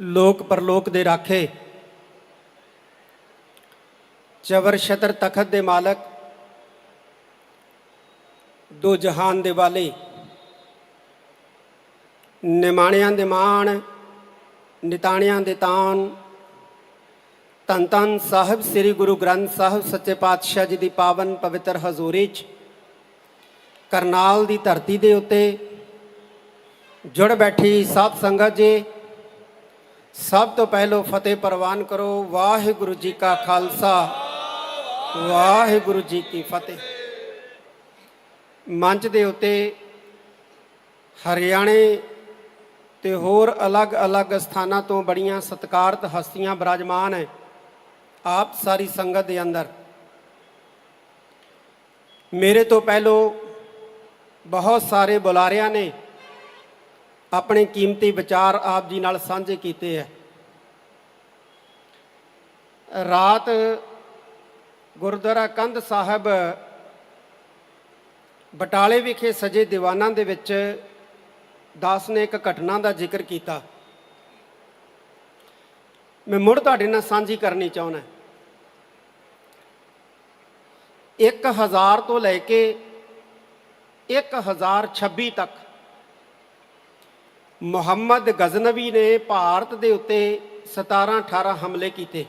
ਲੋਕ ਪਰਲੋਕ ਦੇ ਰਾਖੇ। ਚਵਰ ਛਤਰ ਤਖਤ ਦੇ ਮਾਲਕ। ਦੋ ਜਹਾਨ ਦੇ ਵਾਲੇ। ਨਿਮਾਣਿਆਂ ਦੇ ਮਾਣ, ਨਿਤਾਣਿਆਂ ਦੇ ਤਾਨ ਧੰਨ ਧੰਨ ਸਾਹਿਬ ਸ੍ਰੀ ਗੁਰੂ ਗ੍ਰੰਥ ਸਾਹਿਬ ਸੱਚੇ ਪਾਤਸ਼ਾਹ ਜੀ ਦੀ ਪਾਵਨ ਪਵਿੱਤਰ ਹਜ਼ੂਰੀ 'ਚ। ਕਰਨਾਲ ਦੀ ਧਰਤੀ ਦੇ ਉੱਤੇ। ਜੁੜ ਬੈਠੀ ਸਾਧ ਸੰਗਤ ਜੀ। ਸਭ ਤੋਂ ਪਹਿਲਾਂ ਫਤਿਹ ਪ੍ਰਵਾਨ ਕਰੋ, ਵਾਹਿਗੁਰੂ ਜੀ ਕਾ ਖਾਲਸਾ। ਵਾਹਿਗੁਰੂ ਜੀ ਕੀ ਫਤਿਹ। ਮੰਚ ਦੇ ਉੱਤੇ ਹਰਿਆਣੇ ਤੇ ਹੋਰ ਅਲੱਗ-ਅਲੱਗ ਸਥਾਨਾਂ ਤੋਂ ਬੜੀਆਂ ਸਤਿਕਾਰਤ ਹਸਤੀਆਂ ਬਰਾਜਮਾਨ ਹੈ। ਆਪ ਸਾਰੀ ਸੰਗਤ ਦੇ ਅੰਦਰ। ਮੇਰੇ ਤੋਂ ਪਹਿਲੋਂ ਬਹੁਤ ਸਾਰੇ ਬੁਲਾਰਿਆਂ ਨੇ ਆਪਣੇ ਕੀਮਤੀ ਵਿਚਾਰ ਆਪ ਜੀ ਨਾਲ ਸਾਂਝੇ ਕੀਤੇ ਹੈ ਰਾਤ ਗੁਰਦੁਆਰਾ ਕੰਧ ਸਾਹਿਬ ਬਟਾਲੇ ਵਿਖੇ ਸਜੇ ਦੀਵਾਨਾਂ ਦੇ ਵਿੱਚ ਦਾਸ ਨੇ ਇੱਕ ਘਟਨਾ ਦਾ ਜ਼ਿਕਰ ਕੀਤਾ। ਮੈਂ ਮੁੜ ਤੁਹਾਡੇ ਨਾਲ ਸਾਂਝੀ ਕਰਨੀ ਚਾਹੁੰਦਾ। 1000 ਤੋਂ ਲੈ ਕੇ 1026 ਤੱਕ ਮੁਹੰਮਦ ਗਜ਼ਨਵੀ ਨੇ ਭਾਰਤ ਦੇ ਉੱਤੇ 17 18 ਹਮਲੇ ਕੀਤੇ।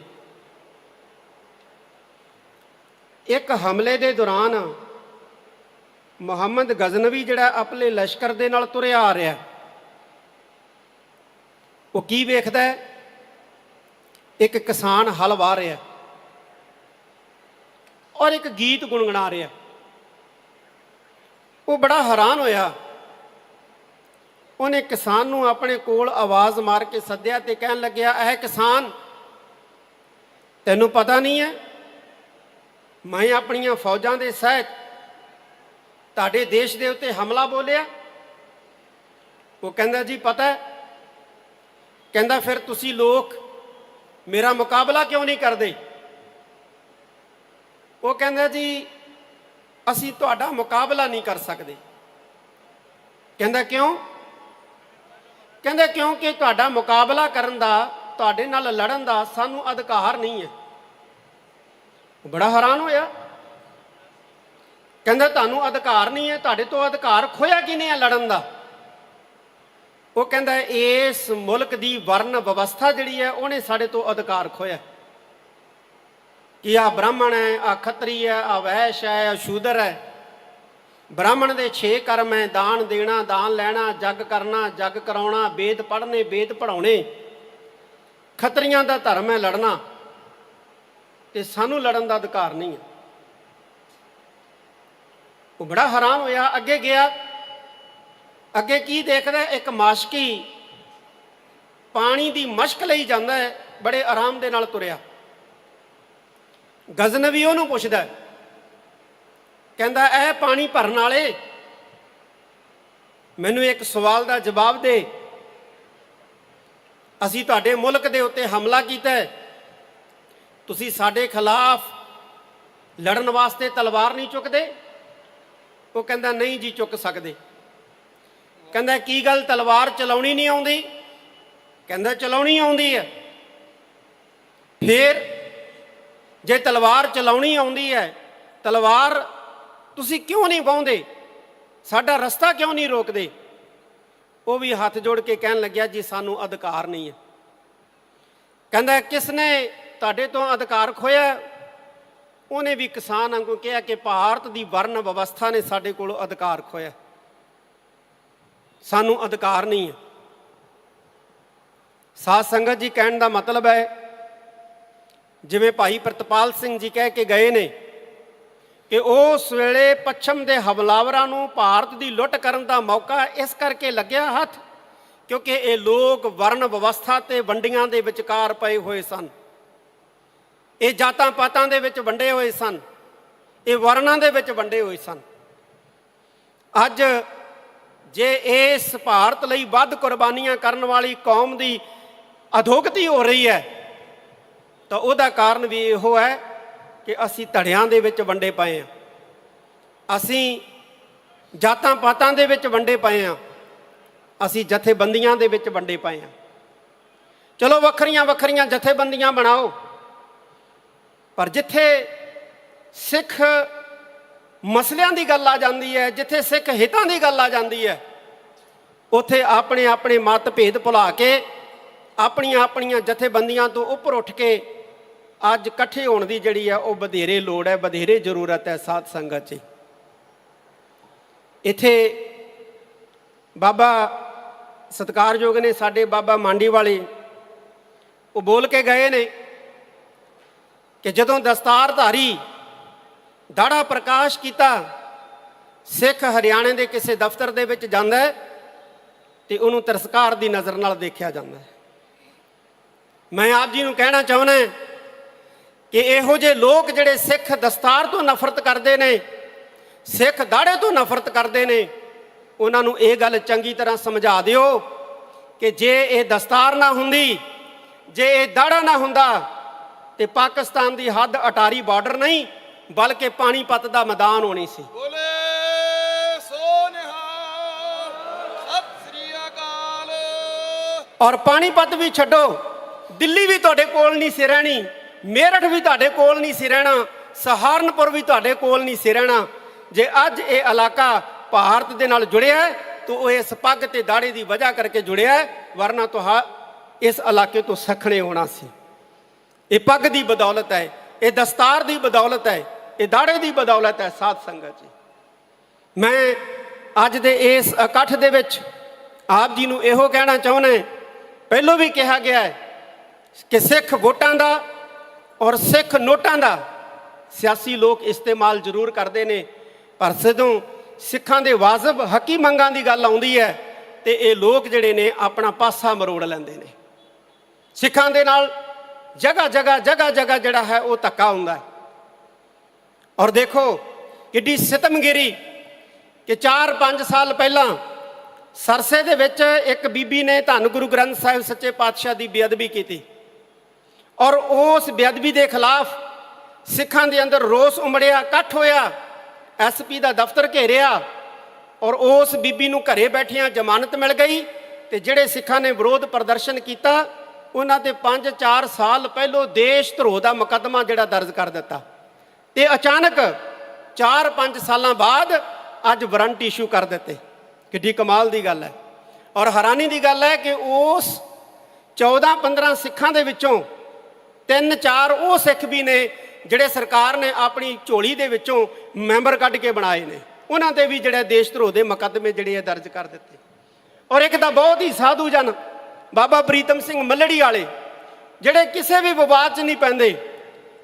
ਇੱਕ ਹਮਲੇ ਦੇ ਦੌਰਾਨ ਮੁਹੰਮਦ ਗਜ਼ਨਵੀ ਜਿਹੜਾ ਆਪਣੇ ਲਸ਼ਕਰ ਦੇ ਨਾਲ ਤੁਰਿਆ ਆ ਰਿਹਾ। ਉਹ ਕੀ ਵੇਖਦਾ ਹੈ? ਇੱਕ ਕਿਸਾਨ ਹਲ ਵਾਹ ਰਿਹਾ। ਔਰ ਇੱਕ ਗੀਤ ਗੁੰਗਣਾ ਰਿਹਾ। ਉਹ ਬੜਾ ਹੈਰਾਨ ਹੋਇਆ। ਉਹਨੇ ਕਿਸਾਨ ਨੂੰ ਆਪਣੇ ਕੋਲ ਆਵਾਜ਼ ਮਾਰ ਕੇ ਸੱਦਿਆ ਤੇ ਕਹਿਣ ਲੱਗਿਆ ਇਹ ਕਿਸਾਨ, ਤੈਨੂੰ ਪਤਾ ਨਹੀਂ ਹੈ, ਮੈਂ ਆਪਣੀਆਂ ਫੌਜਾਂ ਦੇ ਸਹਿਤ ਤੁਹਾਡੇ ਦੇਸ਼ ਦੇ ਉੱਤੇ ਹਮਲਾ ਬੋਲਿਆ? ਉਹ ਕਹਿੰਦਾ, ਜੀ, ਪਤਾ ਕਹਿੰਦਾ, ਫਿਰ ਤੁਸੀਂ ਲੋਕ ਮੇਰਾ ਮੁਕਾਬਲਾ ਕਿਉਂ ਨਹੀਂ ਕਰਦੇ? ਉਹ ਕਹਿੰਦਾ, ਜੀ, ਅਸੀਂ ਤੁਹਾਡਾ ਮੁਕਾਬਲਾ ਨਹੀਂ ਕਰ ਸਕਦੇ। ਕਹਿੰਦਾ, ਕਿਉਂ? ਕਹਿੰਦੇ ਕਿਉਂਕਿ ਤੁਹਾਡਾ ਮੁਕਾਬਲਾ ਕਰਨ ਦਾ, ਤੁਹਾਡੇ ਨਾਲ ਲੜਨ ਦਾ ਸਾਨੂੰ ਅਧਿਕਾਰ ਨਹੀਂ ਹੈ। ਬੜਾ ਹੈਰਾਨ ਹੋਇਆ। ਕਹਿੰਦਾ ਤੁਹਾਨੂੰ ਅਧਿਕਾਰ ਨਹੀਂ ਹੈ, ਤੁਹਾਡੇ ਤੋਂ ਅਧਿਕਾਰ ਖੋਇਆ ਕਿਨੇ ਆ ਲੜਨ ਦਾ? ਉਹ ਕਹਿੰਦਾ ਇਸ ਮੁਲਕ ਦੀ ਵਰਨ ਵਿਵਸਥਾ ਜਿਹੜੀ ਹੈ, ਉਹਨੇ ਸਾਡੇ ਤੋਂ ਅਧਿਕਾਰ ਖੋਇਆ ਕਿ ਆ ਬ੍ਰਾਹਮਣ ਹੈ ਆ ਖੱਤਰੀ ਹੈ ਆ ਵੈਸ਼ ਹੈ ਆ ਸ਼ੂਦਰ ਹੈ। ਬ੍ਰਾਹਮਣ ਦੇ 6 ਕਰਮ ਹੈ, ਦਾਨ ਦੇਣਾ, ਦਾਨ ਲੈਣਾ, ਜੱਗ ਕਰਨਾ, ਜੱਗ ਕਰਾਉਣਾ, ਵੇਦ ਪੜ੍ਹਨੇ, ਵੇਦ ਪੜਾਉਣੇ ਖੱਤਰੀਆਂ ਦਾ ਧਰਮ ਹੈ ਲੜਨਾ। ਤੇ ਸਾਨੂੰ ਲੜਨ ਦਾ ਅਧਿਕਾਰ ਨਹੀਂ ਹੈ। ਉਹ ਬੜਾ ਹੈਰਾਨ ਹੋਇਆ, ਅੱਗੇ ਗਿਆ। ਅੱਗੇ ਕੀ ਦੇਖਦਾ ਇੱਕ ਮਾਸ਼ਕੀ ਪਾਣੀ ਦੀ ਮਸ਼ਕ ਲਈ ਜਾਂਦਾ ਹੈ, ਬੜੇ ਆਰਾਮ ਦੇ ਨਾਲ ਤੁਰਿਆ। ਗਜ਼ਨਵੀ ਉਹਨੂੰ ਪੁੱਛਦਾ ਹੈ। ਕਹਿੰਦਾ, ਇਹ ਪਾਣੀ ਭਰਨ ਵਾਲੇ। ਮੈਨੂੰ ਇੱਕ ਸਵਾਲ ਦਾ ਜਵਾਬ ਦੇ। ਅਸੀਂ ਤੁਹਾਡੇ ਮੁਲਕ ਦੇ ਉੱਤੇ ਹਮਲਾ ਕੀਤਾ ਹੈ। ਤੁਸੀਂ ਸਾਡੇ ਖਿਲਾਫ ਲੜਨ ਵਾਸਤੇ ਤਲਵਾਰ ਨਹੀਂ ਚੁੱਕਦੇ? ਉਹ ਕਹਿੰਦਾ, ਨਹੀਂ ਜੀ, ਚੁੱਕ ਸਕਦੇ। ਕਹਿੰਦਾ, ਕੀ ਗੱਲ, ਤਲਵਾਰ ਚਲਾਉਣੀ ਨਹੀਂ ਆਉਂਦੀ? ਕਹਿੰਦਾ, ਚਲਾਉਣੀ ਆਉਂਦੀ ਹੈ। ਫਿਰ ਜੇ ਤਲਵਾਰ ਚਲਾਉਣੀ ਆਉਂਦੀ ਹੈ, ਤਲਵਾਰ ਤੁਸੀਂ ਕਿਉਂ ਨਹੀਂ ਪਾਉਂਦੇ ਸਾਡਾ ਰਸਤਾ ਕਿਉਂ ਨਹੀਂ ਰੋਕਦੇ? ਉਹ ਵੀ ਹੱਥ ਜੋੜ ਕੇ ਕਹਿਣ ਲੱਗਿਆ, ਜੀ, ਸਾਨੂੰ ਅਧਿਕਾਰ ਨਹੀਂ ਹੈ। ਕਹਿੰਦਾ ਕਿਸ ਨੇ ਤੁਹਾਡੇ ਤੋਂ ਅਧਿਕਾਰ ਖੋਇਆ ਉਹਨੇ ਵੀ ਕਿਸਾਨ ਵਾਂਗੂ ਕਿਹਾ ਕਿ ਭਾਰਤ ਦੀ ਵਰਨ ਵਿਵਸਥਾ ਨੇ ਸਾਡੇ ਕੋਲੋਂ ਅਧਿਕਾਰ ਖੋਇਆ ਸਾਨੂੰ ਅਧਿਕਾਰ ਨਹੀਂ ਹੈ। ਸਾਧ ਸੰਗਤ ਜੀ, ਕਹਿਣ ਦਾ ਮਤਲਬ ਹੈ, ਜਿਵੇਂ ਭਾਈ ਪ੍ਰਤਪਾਲ ਸਿੰਘ ਜੀ ਕਹਿ ਕੇ ਗਏ ਨੇ ਕਿ ਉਸ ਵੇਲੇ ਪੱਛਮ ਦੇ ਹਮਲਾਵਰਾਂ ਨੂੰ ਭਾਰਤ ਦੀ ਲੁੱਟ ਕਰਨ ਦਾ ਮੌਕਾ ਇਸ ਕਰਕੇ ਲੱਗਿਆ ਹੱਥ, ਕਿਉਂਕਿ ਇਹ ਲੋਕ ਵਰਨ ਵਿਵਸਥਾ ਤੇ ਵੰਡੀਆਂ ਦੇ ਵਿਚਕਾਰ ਪਏ ਹੋਏ ਸਨ। ਇਹ ਜਾਤਾਂ ਪਾਤਾਂ ਦੇ ਵਿੱਚ ਵੰਡੇ ਹੋਏ ਸਨ। ਇਹ ਵਰਨਾਂ ਦੇ ਵਿੱਚ ਵੰਡੇ ਹੋਏ ਸਨ। ਅੱਜ ਜੇ ਇਸ ਭਾਰਤ ਲਈ ਵੱਧ ਕੁਰਬਾਨੀਆਂ ਕਰਨ ਵਾਲੀ ਕੌਮ ਦੀ ਅਧੋਗਤੀ ਹੋ ਰਹੀ ਹੈ, ਤਾਂ ਉਹਦਾ ਕਾਰਨ ਵੀ ਇਹੋ ਹੈ ਕਿ ਅਸੀਂ ਧੜਿਆਂ ਦੇ ਵਿੱਚ ਵੰਡੇ ਪਏ ਆ। ਅਸੀਂ ਜਾਤਾਂ ਪਾਤਾਂ ਦੇ ਵਿੱਚ ਵੰਡੇ ਪਏ ਆ। ਅਸੀਂ ਜਥੇਬੰਦੀਆਂ ਦੇ ਵਿੱਚ ਵੰਡੇ ਪਏ ਆ। ਚਲੋ ਵੱਖਰੀਆਂ ਵੱਖਰੀਆਂ ਜਥੇਬੰਦੀਆਂ ਬਣਾਓ। ਪਰ ਜਿੱਥੇ ਸਿੱਖ ਮਸਲਿਆਂ ਦੀ ਗੱਲ ਆ ਜਾਂਦੀ ਹੈ, ਜਿੱਥੇ ਸਿੱਖ ਹਿੱਤਾਂ ਦੀ ਗੱਲ ਆ ਜਾਂਦੀ ਹੈ, ਉੱਥੇ ਆਪਣੇ ਆਪਣੇ ਮਤਭੇਦ ਭੁਲਾ ਕੇ ਆਪਣੀਆਂ ਆਪਣੀਆਂ ਜਥੇਬੰਦੀਆਂ ਤੋਂ ਉੱਪਰ ਉੱਠ ਕੇ ਅੱਜ ਇਕੱਠੇ ਹੋਣ ਦੀ ਜਿਹੜੀ ਹੈ ਉਹ ਵਧੇਰੇ ਲੋੜ ਹੈ ਵਧੇਰੇ ਜ਼ਰੂਰਤ ਹੈ ਸਾਧ ਸੰਗਤ 'ਚ। ਇੱਥੇ ਬਾਬਾ ਸਤਿਕਾਰਯੋਗ ਨੇ ਸਾਡੇ ਬਾਬਾ ਮਾਂਡੀ ਵਾਲੇ, ਉਹ ਬੋਲ ਕੇ ਗਏ ਨੇ ਕਿ ਜਦੋਂ ਦਸਤਾਰਧਾਰੀ ਦਾੜਾ ਪ੍ਰਕਾਸ਼ ਕੀਤਾ, ਸਿੱਖ ਹਰਿਆਣੇ ਦੇ ਕਿਸੇ ਦਫ਼ਤਰ ਦੇ ਵਿੱਚ ਜਾਂਦਾ ਹੈ ਤੇ ਉਹਨੂੰ ਤਰਸਕਾਰ ਦੀ ਨਜ਼ਰ ਨਾਲ ਦੇਖਿਆ ਜਾਂਦਾ ਹੈ। ਮੈਂ ਆਪ ਜੀ ਨੂੰ ਕਹਿਣਾ ਚਾਹੁੰਦਾ ਕਿ ਇਹੋ ਜਿਹੇ ਲੋਕ ਜਿਹੜੇ ਸਿੱਖ ਦਸਤਾਰ ਤੋਂ ਨਫ਼ਰਤ ਕਰਦੇ ਨੇ ਸਿੱਖ ਦਾੜੇ ਤੋਂ ਨਫ਼ਰਤ ਕਰਦੇ ਨੇ ਉਹਨਾਂ ਨੂੰ ਇਹ ਗੱਲ ਚੰਗੀ ਤਰ੍ਹਾਂ ਸਮਝਾ ਦਿਓ ਕਿ ਜੇ ਇਹ ਦਸਤਾਰ ਨਾ ਹੁੰਦੀ ਜੇ ਇਹ ਦਾੜਾ ਨਾ ਹੁੰਦਾ ਤੇ ਪਾਕਿਸਤਾਨ ਦੀ ਹੱਦ ਅਟਾਰੀ ਬਾਰਡਰ ਨਹੀਂ ਬਲਕਿ ਪਾਣੀਪਤ ਦਾ ਮੈਦਾਨ ਹੋਣੀ ਸੀ। ਬੋਲੇ ਔਰ ਪਾਣੀਪਤ ਵੀ ਛੱਡੋ ਦਿੱਲੀ ਵੀ ਤੁਹਾਡੇ ਕੋਲ ਨਹੀਂ ਸੀ ਰਹਿਣੀ। ਮੇਰਠ ਵੀ ਤੁਹਾਡੇ ਕੋਲ ਨਹੀਂ ਸੀ ਰਹਿਣਾ, ਸਹਾਰਨਪੁਰ ਵੀ ਤੁਹਾਡੇ ਕੋਲ ਨਹੀਂ ਸੀ ਰਹਿਣਾ। ਜੇ ਅੱਜ ਇਹ ਇਲਾਕਾ ਭਾਰਤ ਦੇ ਨਾਲ ਜੁੜਿਆ ਹੈ, ਤਾਂ ਉਹ ਇਸ ਪੱਗ ਤੇ ਦਾੜੇ ਦੀ ਵਜ੍ਹਾ ਕਰਕੇ ਜੁੜਿਆ ਹੈ, ਵਰਨਾ ਤੁਹਾ ਇਸ ਇਲਾਕੇ ਤੋਂ ਸਖਣੇ ਹੋਣਾ ਸੀ। ਇਹ ਪੱਗ ਦੀ ਬਦੌਲਤ ਹੈ, ਇਹ ਦਸਤਾਰ ਦੀ ਬਦੌਲਤ ਹੈ, ਇਹ ਦਾੜੇ ਦੀ ਬਦੌਲਤ ਹੈ, ਸਾਧ ਸੰਗਤ ਜੀ। ਮੈਂ ਅੱਜ ਦੇ ਇਸ ਇਕੱਠ ਦੇ ਵਿੱਚ ਆਪ ਜੀ ਨੂੰ ਇਹੋ ਕਹਿਣਾ ਚਾਹੁੰਦਾ ਪਹਿਲੋਂ ਵੀ ਕਿਹਾ ਗਿਆ ਹੈ ਕਿ ਸਿੱਖ ਵੋਟਾਂ ਦਾ ਔਰ ਸਿੱਖ ਨੋਟਾਂ ਦਾ ਸਿਆਸੀ ਲੋਕ ਇਸਤੇਮਾਲ ਜ਼ਰੂਰ ਕਰਦੇ ਨੇ। ਪਰ ਜਦੋਂ ਸਿੱਖਾਂ ਦੇ ਵਾਜਬ ਹੱਕੀ ਮੰਗਾਂ ਦੀ ਗੱਲ ਆਉਂਦੀ ਹੈ ਤੇ ਇਹ ਲੋਕ ਜਿਹੜੇ ਨੇ ਆਪਣਾ ਪਾਸਾ ਮਰੋੜ ਲੈਂਦੇ ਨੇ। ਸਿੱਖਾਂ ਦੇ ਨਾਲ ਜਗ੍ਹਾ ਜਗ੍ਹਾ ਜਗ੍ਹਾ ਜਗ੍ਹਾ ਜਿਹੜਾ ਹੈ ਉਹ ਧੱਕਾ ਹੁੰਦਾ ਹੈ। ਔਰ ਦੇਖੋ ਕਿੱਡੀ ਸਿਤਮਗਿਰੀ ਕਿ 4-5 ਸਾਲ ਪਹਿਲਾਂ ਸਰਸੇ ਦੇ ਵਿੱਚ ਇੱਕ ਬੀਬੀ ਨੇ ਧੰਨ ਗੁਰੂ ਗ੍ਰੰਥ ਸਾਹਿਬ ਸੱਚੇ ਪਾਤਸ਼ਾਹ ਦੀ ਬੇਅਦਬੀ ਕੀਤੀ। ਔਰ ਉਸ ਬੇਅਦਬੀ ਦੇ ਖਿਲਾਫ ਸਿੱਖਾਂ ਦੇ ਅੰਦਰ ਰੋਸ ਉਮੜਿਆ, ਇਕੱਠ ਹੋਇਆ ਐਸਪੀ ਦਾ ਦਫ਼ਤਰ ਘੇਰਿਆ ਔਰ ਉਸ ਬੀਬੀ ਨੂੰ ਘਰੇ ਬੈਠਿਆਂ ਜ਼ਮਾਨਤ ਮਿਲ ਗਈ ਤੇ ਜਿਹੜੇ ਸਿੱਖਾਂ ਨੇ ਵਿਰੋਧ ਪ੍ਰਦਰਸ਼ਨ ਕੀਤਾ, ਉਹਨਾਂ ਤੇ 5-4 ਸਾਲ ਪਹਿਲੋਂ ਦੇਸ਼ ਧਰੋਹ ਦਾ ਮੁਕੱਦਮਾ ਜਿਹੜਾ ਦਰਜ ਕਰ ਦਿੱਤਾ। ਤੇ ਅਚਾਨਕ 4-5 ਸਾਲਾਂ ਬਾਅਦ ਅੱਜ ਵਾਰੰਟ ਇਸ਼ੂ ਕਰ ਦਿੱਤੇ। ਕਿੱਡੀ ਕਮਾਲ ਦੀ ਗੱਲ ਹੈ। ਔਰ ਹੈਰਾਨੀ ਦੀ ਗੱਲ ਹੈ ਕਿ ਉਸ 14-15 ਸਿੱਖਾਂ ਦੇ ਵਿੱਚੋਂ ਤਿੰਨ ਚਾਰ ਉਹ ਸਿੱਖ ਵੀ ਨੇ ਜਿਹੜੇ ਸਰਕਾਰ ਨੇ ਆਪਣੀ ਝੋਲੀ ਦੇ ਵਿੱਚੋਂ ਮੈਂਬਰ ਕੱਢ ਕੇ ਬਣਾਏ ਨੇ। ਉਹਨਾਂ ਤੇ ਵੀ ਜਿਹੜੇ ਦੇਸ਼ ਧਰੋਹ ਦੇ ਮੁਕੱਦਮੇ ਜਿਹੜੇ ਆ ਦਰਜ ਕਰ ਦਿੱਤੇ। ਔਰ ਇੱਕ ਤਾਂ ਬਹੁਤ ਹੀ ਸਾਧੂ ਜਨ, ਬਾਬਾ ਪ੍ਰੀਤਮ ਸਿੰਘ ਮੱਲੜੀ ਵਾਲੇ, ਜਿਹੜੇ ਕਿਸੇ ਵੀ ਵਿਵਾਦ 'ਚ ਨਹੀਂ ਪੈਂਦੇ,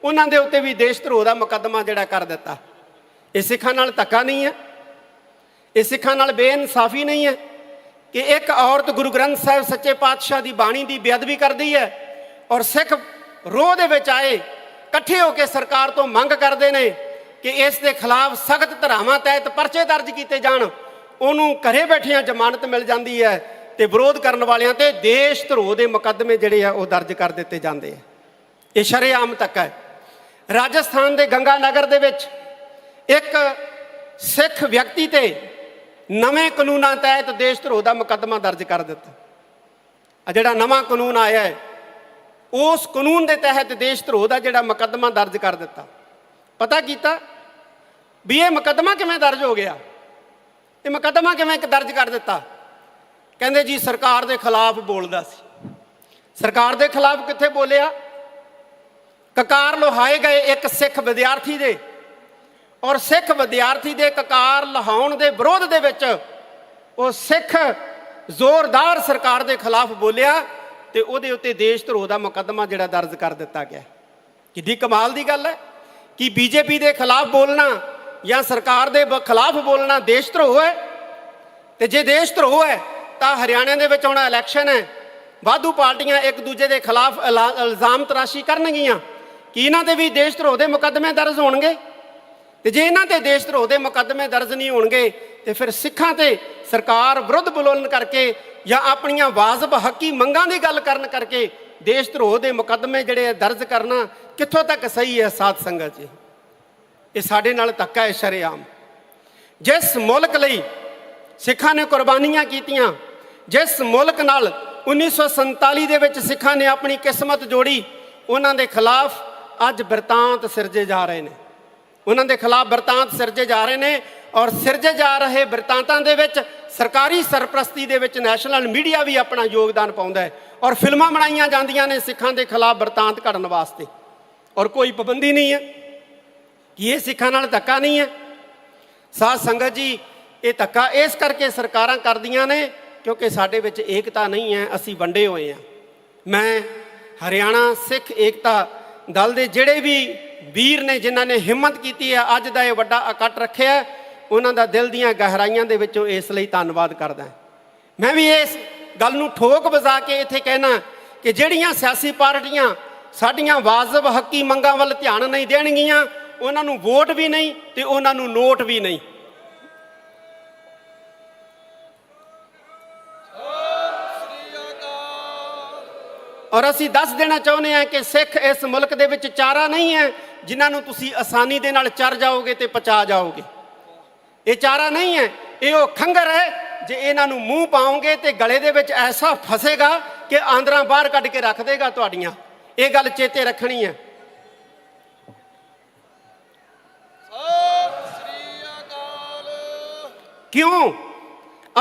ਉਹਨਾਂ ਦੇ ਉੱਤੇ ਵੀ ਦੇਸ਼ ਧਰੋਹ ਦਾ ਮੁਕੱਦਮਾ ਜਿਹੜਾ ਕਰ ਦਿੱਤਾ। ਇਹ ਸਿੱਖਾਂ ਨਾਲ ਧੱਕਾ ਨਹੀਂ ਹੈ। ਇਹ ਸਿੱਖਾਂ ਨਾਲ ਬੇਇਨਸਾਫੀ ਨਹੀਂ ਹੈ ਕਿ ਇੱਕ ਔਰਤ ਗੁਰੂ ਗ੍ਰੰਥ ਸਾਹਿਬ ਸੱਚੇ ਪਾਤਸ਼ਾਹ ਦੀ ਬਾਣੀ ਦੀ ਬੇਅਦਬੀ ਕਰਦੀ ਹੈ ਔਰ ਸਿੱਖ ਰੋਹ ਦੇ ਵਿੱਚ ਆਏ, ਇਕੱਠੇ ਹੋ ਕੇ ਸਰਕਾਰ ਤੋਂ ਮੰਗ ਕਰਦੇ ਨੇ ਕਿ ਇਸ ਦੇ ਖਿਲਾਫ ਸਖਤ ਧਾਰਾਵਾਂ ਤਹਿਤ ਪਰਚੇ ਦਰਜ ਕੀਤੇ ਜਾਣ। ਉਹਨੂੰ ਘਰੇ ਬੈਠਿਆਂ ਜ਼ਮਾਨਤ ਮਿਲ ਜਾਂਦੀ ਹੈ ਤੇ ਵਿਰੋਧ ਕਰਨ ਵਾਲਿਆਂ ਤੇ ਦੇਸ਼ ਧਰੋਹ ਦੇ ਮੁਕੱਦਮੇ ਜਿਹੜੇ ਆ ਉਹ ਦਰਜ ਕਰ ਦਿੱਤੇ ਜਾਂਦੇ ਆ। ਇਹ ਸ਼ਰੇਆਮ ਤੱਕ ਹੈ। ਰਾਜਸਥਾਨ ਦੇ ਗੰਗਾ ਨਗਰ ਦੇ ਵਿੱਚ ਇੱਕ ਸਿੱਖ ਵਿਅਕਤੀ ਤੇ ਨਵੇਂ ਕਾਨੂੰਨਾਂ ਤਹਿਤ ਦੇਸ਼ ਧਰੋਹ ਦਾ ਮੁਕੱਦਮਾ ਦਰਜ ਕਰ ਦਿੱਤਾ। ਆ ਜਿਹੜਾ ਨਵਾਂ ਕਾਨੂੰਨ ਆਇਆ ਹੈ ਉਸ ਕਾਨੂੰਨ ਦੇ ਤਹਿਤ ਦੇਸ਼ ਧਰੋਹ ਦਾ ਜਿਹੜਾ ਮੁਕੱਦਮਾ ਦਰਜ ਕਰ ਦਿੱਤਾ। ਪਤਾ ਕੀਤਾ? ਵੀ ਇਹ ਮੁਕੱਦਮਾ ਕਿਵੇਂ ਦਰਜ ਹੋ ਗਿਆ? ਇਹ ਮੁਕੱਦਮਾ ਕਿਵੇਂ ਦਰਜ ਕਰ ਦਿੱਤਾ? ਕਹਿੰਦੇ ਜੀ ਸਰਕਾਰ ਦੇ ਖਿਲਾਫ ਬੋਲਦਾ ਸੀ। ਸਰਕਾਰ ਦੇ ਖਿਲਾਫ ਕਿੱਥੇ ਬੋਲਿਆ? ਕਕਾਰ ਲੋਹਾਏ ਗਏ ਇੱਕ ਸਿੱਖ ਵਿਦਿਆਰਥੀ ਦੇ। ਔਰ ਸਿੱਖ ਵਿਦਿਆਰਥੀ ਦੇ ਕਕਾਰ ਲਹਾਉਣ ਦੇ ਵਿਰੋਧ ਦੇ ਵਿੱਚ ਉਹ ਸਿੱਖ ਜ਼ੋਰਦਾਰ ਸਰਕਾਰ ਦੇ ਖਿਲਾਫ ਬੋਲਿਆ। ਤੇ ਉਹਦੇ ਉੱਤੇ ਦੇਸ਼ ਧਰੋਹ ਦਾ ਮੁਕੱਦਮਾ ਜਿਹੜਾ ਦਰਜ ਕਰ ਦਿੱਤਾ ਗਿਆ। ਕਿੱਡੀ ਕਮਾਲ ਦੀ ਗੱਲ ਹੈ ਕਿ ਬੀਜੇਪੀ ਦੇ ਖਿਲਾਫ ਬੋਲਣਾ ਜਾਂ ਸਰਕਾਰ ਦੇ ਖਿਲਾਫ ਬੋਲਣਾ ਦੇਸ਼ ਧਰੋਹ ਹੈ। ਤੇ ਜੇ ਦੇਸ਼ ਧਰੋਹ ਹੈ, ਤਾਂ ਹਰਿਆਣਾ ਦੇ ਵਿੱਚ ਹੁਣ ਇਲੈਕਸ਼ਨ ਹੈ। ਵਾਧੂ ਪਾਰਟੀਆਂ ਇੱਕ ਦੂਜੇ ਦੇ ਖਿਲਾਫ ਇਲਾ- ਇਲਜ਼ਾਮ ਤਰਾਸ਼ੀ ਕਰਨਗੀਆਂ। ਕਿ ਇਹਨਾਂ ਤੇ ਵੀ ਦੇਸ਼ ਧਰੋਹ ਦੇ ਮੁਕੱਦਮੇ ਦਰਜ ਹੋਣਗੇ? ਤੇ ਜੇ ਇਹਨਾਂ ਤੇ ਦੇਸ਼ ਧਰੋਹ ਦੇ ਮੁਕੱਦਮੇ ਦਰਜ ਨਹੀਂ ਹੋਣਗੇ ਤੇ ਫਿਰ ਸਿੱਖਾਂ ਤੇ ਸਰਕਾਰ ਵਿਰੁੱਧ ਬੋਲਣ ਕਰਕੇ ਜਾਂ ਆਪਣੀਆਂ ਵਾਜਬ ਹੱਕੀ ਮੰਗਾਂ ਦੀ ਗੱਲ ਕਰਨ ਕਰਕੇ ਦੇਸ਼ ਧਰੋਹ ਦੇ ਮੁਕੱਦਮੇ ਜਿਹੜੇ ਆ ਦਰਜ ਕਰਨਾ ਕਿੱਥੋਂ ਤੱਕ ਸਹੀ ਹੈ ਸਾਧ ਸੰਗਤ ਜੀ? ਇਹ ਸਾਡੇ ਨਾਲ ਧੱਕਾ ਹੈ ਸ਼ਰੇਆਮ। ਜਿਸ ਮੁਲਕ ਲਈ ਸਿੱਖਾਂ ਨੇ ਕੁਰਬਾਨੀਆਂ ਕੀਤੀਆਂ, ਜਿਸ ਮੁਲਕ ਨਾਲ 1947 ਦੇ ਵਿੱਚ ਸਿੱਖਾਂ ਨੇ ਆਪਣੀ ਕਿਸਮਤ ਜੋੜੀ, ਉਹਨਾਂ ਦੇ ਖਿਲਾਫ ਅੱਜ ਬਿਰਤਾਂਤ ਸਿਰਜੇ ਜਾ ਰਹੇ ਨੇ। ਉਹਨਾਂ ਦੇ ਖਿਲਾਫ ਬਿਰਤਾਂਤ ਸਿਰਜੇ ਜਾ ਰਹੇ ਨੇ। ਔਰ ਸਿਰਜੇ ਜਾ ਰਹੇ ਬਿਰਤਾਂਤਾਂ ਦੇ ਵਿੱਚ ਸਰਕਾਰੀ ਸਰਪ੍ਰਸਤੀ ਦੇ ਵਿੱਚ ਨੈਸ਼ਨਲ ਮੀਡੀਆ ਵੀ ਆਪਣਾ ਯੋਗਦਾਨ ਪਾਉਂਦਾ ਹੈ। ਔਰ ਫਿਲਮਾਂ ਬਣਾਈਆਂ ਜਾਂਦੀਆਂ ਨੇ ਸਿੱਖਾਂ ਦੇ ਖਿਲਾਫ ਬਿਰਤਾਂਤ ਘੜਨ ਵਾਸਤੇ। ਔਰ ਕੋਈ ਪਾਬੰਦੀ ਨਹੀਂ ਹੈ। ਕਿ ਇਹ ਸਿੱਖਾਂ ਨਾਲ ਧੱਕਾ ਨਹੀਂ ਹੈ। ਸਾਧ ਸੰਗਤ ਜੀ, ਇਹ ਧੱਕਾ ਇਸ ਕਰਕੇ ਸਰਕਾਰਾਂ ਕਰਦੀਆਂ ਨੇ ਕਿਉਂਕਿ ਸਾਡੇ ਵਿੱਚ ਏਕਤਾ ਨਹੀਂ ਹੈ, ਅਸੀਂ ਵੰਡੇ ਹੋਏ ਹਾਂ। ਮੈਂ ਹਰਿਆਣਾ ਸਿੱਖ ਏਕਤਾ ਦਲ ਦੇ ਜਿਹੜੇ ਵੀ ਵੀਰ ਨੇ ਜਿਨ੍ਹਾਂ ਨੇ ਹਿੰਮਤ ਕੀਤੀ ਹੈ, ਅੱਜ ਦਾ ਇਹ ਵੱਡਾ ਇਕੱਠ ਰੱਖਿਆ ਉਹਨਾਂ ਦਾ ਦਿਲ ਦੀਆਂ ਗਹਿਰਾਈਆਂ ਦੇ ਵਿੱਚੋਂ ਇਸ ਲਈ ਧੰਨਵਾਦ ਕਰਦਾ ਮੈਂ ਵੀ ਇਸ ਗੱਲ ਨੂੰ ਠੋਕ ਵਜਾ ਕੇ ਇੱਥੇ ਕਹਿਣਾ ਕਿ ਜਿਹੜੀਆਂ ਸਿਆਸੀ ਪਾਰਟੀਆਂ ਸਾਡੀਆਂ ਵਾਜਬ ਹੱਕੀ ਮੰਗਾਂ ਵੱਲ ਧਿਆਨ ਨਹੀਂ ਦੇਣਗੀਆਂ, ਉਹਨਾਂ ਨੂੰ ਵੋਟ ਵੀ ਨਹੀਂ ਤੇ ਉਹਨਾਂ ਨੂੰ ਨੋਟ ਵੀ ਨਹੀਂ। ਔਰ ਅਸੀਂ ਦੱਸ ਦੇਣਾ ਚਾਹੁੰਦੇ ਹਾਂ ਕਿ ਸਿੱਖ ਇਸ ਮੁਲਕ ਦੇ ਵਿੱਚ ਚਾਰਾ ਨਹੀਂ ਹੈ, ਜਿਨ੍ਹਾਂ ਨੂੰ ਤੁਸੀਂ ਆਸਾਨੀ ਦੇ ਨਾਲ ਚਰ ਜਾਓਗੇ ਤੇ ਪਚਾ ਜਾਓਗੇ। ਇਹ ਚਾਰਾ ਨਹੀਂ ਹੈ, ਇਹ ਉਹ ਖੰਗਰ ਹੈ ਜੇ ਇਹਨਾਂ ਨੂੰ ਮੂੰਹ ਪਾਓਗੇ ਤੇ ਗਲੇ ਦੇ ਵਿੱਚ ਐਸਾ ਫਸੇਗਾ ਕਿ ਆਂਦਰਾਂ ਬਾਹਰ ਕੱਢ ਕੇ ਰੱਖ ਦੇਗਾ ਤੁਹਾਡੀਆਂ। ਇਹ ਗੱਲ ਚੇਤੇ ਰੱਖਣੀ ਹੈ। ਕਿਉਂ?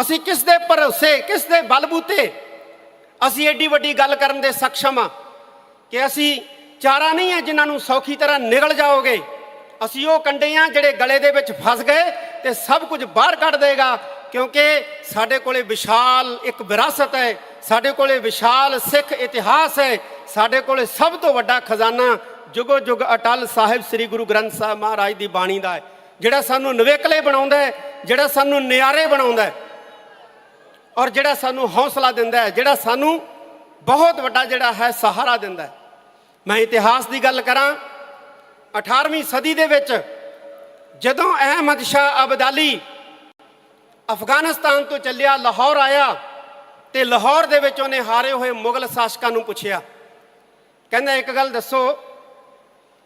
ਅਸੀਂ ਕਿਸ ਦੇ ਭਰੋਸੇ, ਕਿਸ ਦੇ ਬਲਬੂਤੇ ਅਸੀਂ ਏਡੀ ਵੱਡੀ ਗੱਲ ਕਰਨ ਦੇ ਸક્ષਮ ਆ ਕਿ ਅਸੀਂ ਚਾਰਾ ਨਹੀਂ ਹੈ ਜਿਨ੍ਹਾਂ ਨੂੰ ਸੌਖੀ ਤਰ੍ਹਾਂ ਨਿਗਲ ਜਾਓਗੇ। ਅਸੀਂ ਉਹ ਕੰਡੇ ਆ ਜਿਹੜੇ ਗਲੇ ਦੇ ਵਿੱਚ ਫਸ ਗਏ ਤੇ ਸਭ ਕੁਝ ਬਾਹਰ ਕੱਢ ਦੇਗਾ, ਕਿਉਂਕਿ ਸਾਡੇ ਕੋਲੇ ਵਿਸ਼ਾਲ ਇੱਕ ਵਿਰਾਸਤ ਹੈ, ਸਾਡੇ ਕੋਲੇ ਵਿਸ਼ਾਲ ਸਿੱਖ ਇਤਿਹਾਸ ਹੈ, ਸਾਡੇ ਕੋਲੇ ਸਭ ਤੋਂ ਵੱਡਾ ਖਜ਼ਾਨਾ ਜੁਗੋ ਜੁਗ ਅਟਲ ਸਾਹਿਬ ਸ੍ਰੀ ਗੁਰੂ ਗ੍ਰੰਥ ਸਾਹਿਬ ਮਹਾਰਾਜ ਦੀ ਬਾਣੀ ਦਾ ਹੈ, ਜਿਹੜਾ ਸਾਨੂੰ ਨਵੇਕਲੇ ਬਣਾਉਂਦਾ ਹੈ, ਜਿਹੜਾ ਸਾਨੂੰ ਨਿਆਰੇ ਬਣਾਉਂਦਾ ਹੈ, ਔਰ ਜਿਹੜਾ ਸਾਨੂੰ ਹੌਸਲਾ ਦਿੰਦਾ ਹੈ, ਜਿਹੜਾ ਸਾਨੂੰ ਬਹੁਤ ਵੱਡਾ ਜਿਹੜਾ ਹੈ ਸਹਾਰਾ ਦਿੰਦਾ ਹੈ। ਮੈਂ ਇਤਿਹਾਸ ਦੀ ਗੱਲ ਕਰਾਂ 18ਵੀਂ ਸਦੀ ਦੇ ਵਿੱਚ ਜਦੋਂ ਅਹਿਮਦ ਸ਼ਾਹ ਅਬਦਾਲੀ ਅਫਗਾਨਿਸਤਾਨ ਤੋਂ ਚੱਲਿਆ, ਲਾਹੌਰ ਆਇਆ ਤੇ ਲਾਹੌਰ ਦੇ ਵਿੱਚ ਉਹਨੇ ਹਾਰੇ ਹੋਏ ਮੁਗਲ ਸ਼ਾਸਕਾਂ ਨੂੰ ਪੁੱਛਿਆ, ਕਹਿੰਦਾ, ਇੱਕ ਗੱਲ ਦੱਸੋ,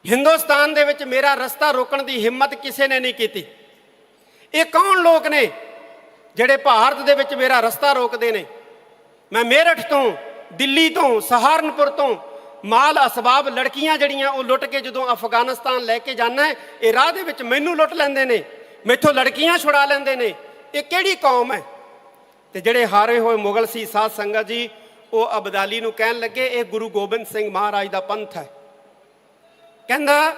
ਹਿੰਦੁਸਤਾਨ ਦੇ ਵਿੱਚ ਮੇਰਾ ਰਸਤਾ ਰੋਕਣ ਦੀ ਹਿੰਮਤ ਕਿਸੇ ਨੇ ਨਹੀਂ ਕੀਤੀ? ਇਹ ਕੌਣ ਲੋਕ ਨੇ ਜਿਹੜੇ ਭਾਰਤ ਦੇ ਵਿੱਚ ਮੇਰਾ ਰਸਤਾ ਰੋਕਦੇ ਨੇ? ਮੈਂ ਮੇਰਠ ਤੋਂ, ਦਿੱਲੀ ਤੋਂ, ਸਹਾਰਨਪੁਰ ਤੋਂ ਮਾਲ ਅਸਬਾਬ ਲੜਕੀਆਂ ਜਿਹੜੀਆਂ ਉਹ ਲੁੱਟ ਕੇ ਜਦੋਂ ਅਫਗਾਨਿਸਤਾਨ ਲੈ ਕੇ ਜਾਣਾ ਹੈ, ਇਹ ਰਾਹ ਦੇ ਵਿੱਚ ਮੈਨੂੰ ਲੁੱਟ ਲੈਂਦੇ ਨੇ, ਮੈਥੋਂ ਲੜਕੀਆਂ ਛੁਡਾ ਲੈਂਦੇ ਨੇ। ਇਹ ਕਿਹੜੀ ਕੌਮ ਹੈ? ਤੇ ਜਿਹੜੇ ਹਾਰੇ ਹੋਏ ਮੁਗਲ ਸੀ, ਸਾਧ ਸੰਗਤ ਜੀ, ਉਹ ਅਬਦਾਲੀ ਨੂੰ ਕਹਿਣ ਲੱਗੇ, ਇਹ ਗੁਰੂ ਗੋਬਿੰਦ ਸਿੰਘ ਮਹਾਰਾਜ ਦਾ ਪੰਥ ਹੈ। ਕਹਿੰਦਾ